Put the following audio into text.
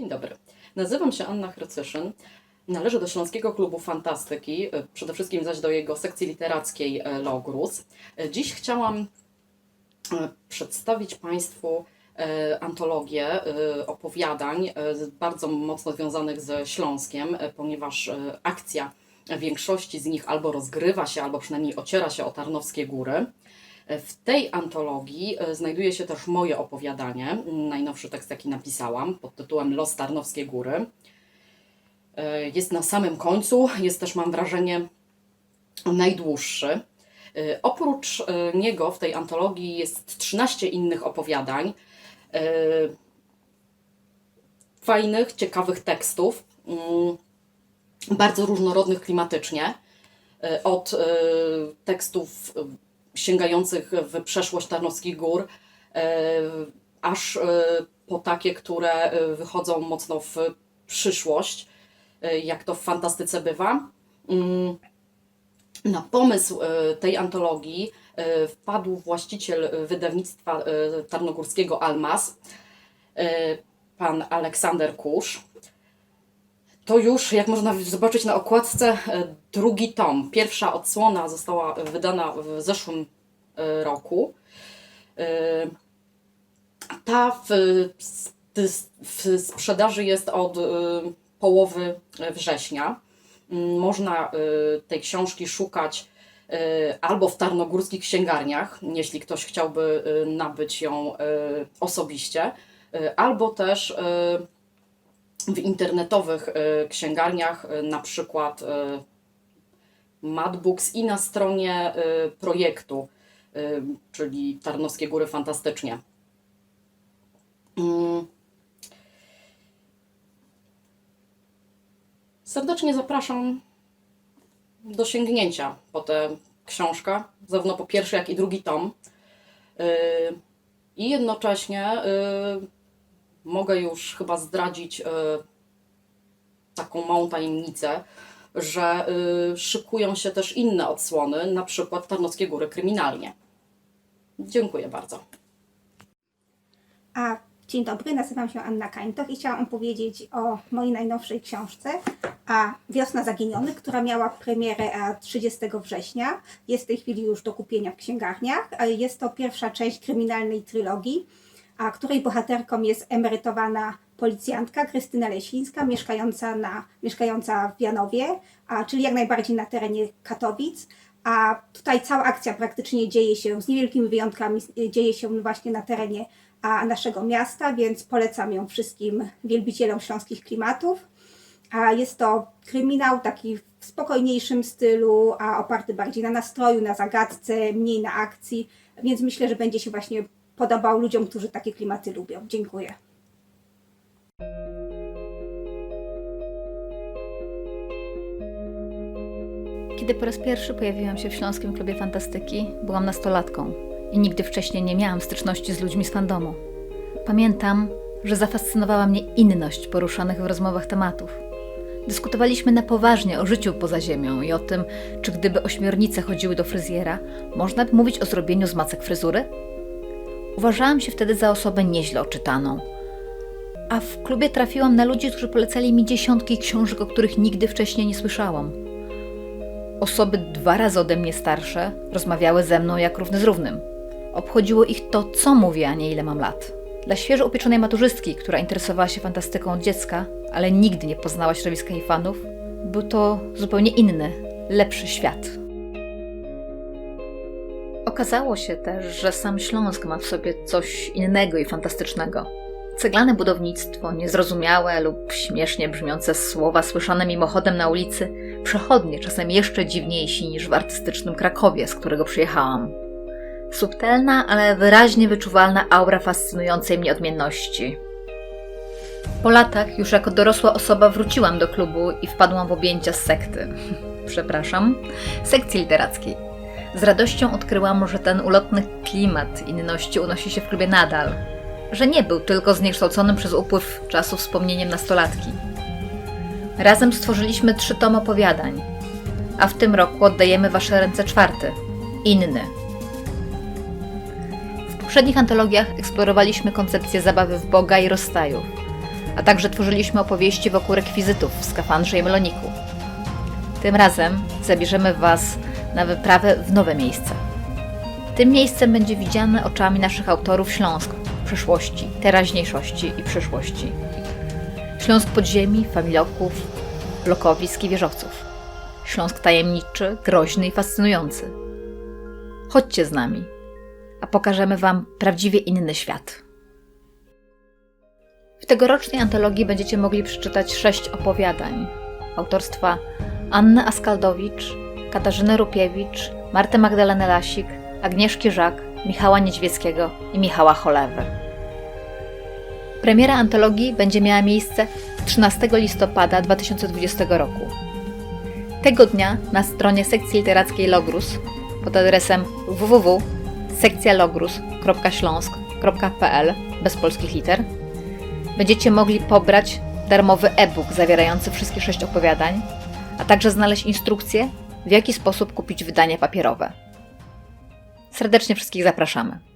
Dzień dobry. Nazywam się Anna Chrycyszyn. Należę do Śląskiego Klubu Fantastyki, e, przede wszystkim zaś do jego sekcji literackiej e, Logrus. E, Dziś chciałam przedstawić Państwu antologię opowiadań bardzo mocno związanych ze Śląskiem, ponieważ akcja większości z nich albo rozgrywa się, albo przynajmniej ociera się o Tarnowskie Góry. W tej antologii e, znajduje się też moje opowiadanie, najnowszy tekst, jaki napisałam, pod tytułem Los Tarnowskie Góry. E, Jest na samym końcu, jest też, mam wrażenie, najdłuższy. E, Oprócz niego w tej antologii jest 13 innych opowiadań, fajnych, ciekawych tekstów, mm, bardzo różnorodnych klimatycznie, od tekstów sięgających w przeszłość Tarnowskich Gór, e, aż e, po takie, które e, wychodzą mocno w przyszłość, jak to w fantastyce bywa. Mm, Na pomysł tej antologii wpadł właściciel wydawnictwa tarnogórskiego Almas, pan Aleksander Kusz. To już, jak można zobaczyć na okładce, e, drugi tom. Pierwsza odsłona została wydana w zeszłym e, roku. E, Ta w, w sprzedaży jest od połowy września. Mm, Można tej książki szukać albo w tarnogórskich księgarniach, jeśli ktoś chciałby nabyć ją osobiście, albo też w internetowych e, księgarniach, e, na przykład e, Madbooks i na stronie projektu, czyli Tarnowskie Góry Fantastycznie. Mm. Serdecznie zapraszam do sięgnięcia po tę książkę, zarówno po pierwszy, jak i drugi tom. I jednocześnie mogę już chyba zdradzić yy, taką małą tajemnicę, że yy, szykują się też inne odsłony, na przykład Tarnowskie Góry Kryminalnie. Dziękuję bardzo. A dzień dobry, nazywam się Anna Kańtoch i chciałam opowiedzieć o mojej najnowszej książce, a Wiosna Zaginionych, która miała premierę a 30 września. Jest w tej chwili już do kupienia w księgarniach. A Jest to pierwsza część kryminalnej trylogii, a której bohaterką jest emerytowana policjantka Krystyna Lesińska, mieszkająca, na, mieszkająca w Janowie, a, czyli jak najbardziej na terenie Katowic. A tutaj cała akcja praktycznie dzieje się, z niewielkimi wyjątkami, dzieje się właśnie na terenie a naszego miasta, więc polecam ją wszystkim wielbicielom śląskich klimatów. A jest to kryminał taki w spokojniejszym stylu, a oparty bardziej na nastroju, na zagadce, mniej na akcji, więc myślę, że będzie się właśnie podobał ludziom, którzy takie klimaty lubią. Dziękuję. Kiedy po raz pierwszy pojawiłam się w Śląskim Klubie Fantastyki, byłam nastolatką i nigdy wcześniej nie miałam styczności z ludźmi z fandomu. Pamiętam, że zafascynowała mnie inność poruszanych w rozmowach tematów. Dyskutowaliśmy na poważnie o życiu poza ziemią i o tym, czy gdyby ośmiornice chodziły do fryzjera, można by mówić o zrobieniu z macek fryzury? Uważałam się wtedy za osobę nieźle oczytaną. A w klubie trafiłam na ludzi, którzy polecali mi dziesiątki książek, o których nigdy wcześniej nie słyszałam. Osoby dwa razy ode mnie starsze rozmawiały ze mną jak równy z równym. Obchodziło ich to, co mówię, a nie ile mam lat. Dla świeżo upieczonej maturzystki, która interesowała się fantastyką od dziecka, ale nigdy nie poznała środowiska jej fanów, był to zupełnie inny, lepszy świat. Okazało się też, że sam Śląsk ma w sobie coś innego i fantastycznego. Ceglane budownictwo, niezrozumiałe lub śmiesznie brzmiące słowa słyszane mimochodem na ulicy, przechodnie czasem jeszcze dziwniejsi niż w artystycznym Krakowie, z którego przyjechałam. Subtelna, ale wyraźnie wyczuwalna aura fascynującej mnie odmienności. Po latach, już jako dorosła osoba, wróciłam do klubu i wpadłam w objęcia z sekty. Przepraszam, sekcji literackiej. Z radością odkryłam, że ten ulotny klimat inności unosi się w klubie nadal, że nie był tylko zniekształconym przez upływ czasu wspomnieniem nastolatki. Razem stworzyliśmy trzy tom opowiadań, a w tym roku oddajemy Wasze ręce czwarty, inny. W poprzednich antologiach eksplorowaliśmy koncepcję zabawy w Boga i rozstajów, a także tworzyliśmy opowieści wokół rekwizytów w skafandrze i meloniku. Tym razem zabierzemy Was na wyprawę w nowe miejsce. Tym miejscem będzie widziane oczami naszych autorów Śląsk przeszłości, teraźniejszości i przyszłości. Śląsk podziemi, familoków, blokowisk i wieżowców. Śląsk tajemniczy, groźny i fascynujący. Chodźcie z nami, a pokażemy Wam prawdziwie inny świat. W tegorocznej antologii będziecie mogli przeczytać sześć opowiadań autorstwa Anny Askaldowicz, Katarzyny Rupiewicz, Marty Magdaleny Lasik, Agnieszki Żak, Michała Niedźwieckiego i Michała Cholewy. Premiera antologii będzie miała miejsce 13 listopada 2020 roku. Tego dnia na stronie sekcji literackiej Logrus pod adresem www.sekcjalogrus.śląsk.pl bez polskich liter będziecie mogli pobrać darmowy e-book zawierający wszystkie sześć opowiadań, a także znaleźć instrukcję, w jaki sposób kupić wydanie papierowe. Serdecznie wszystkich zapraszamy.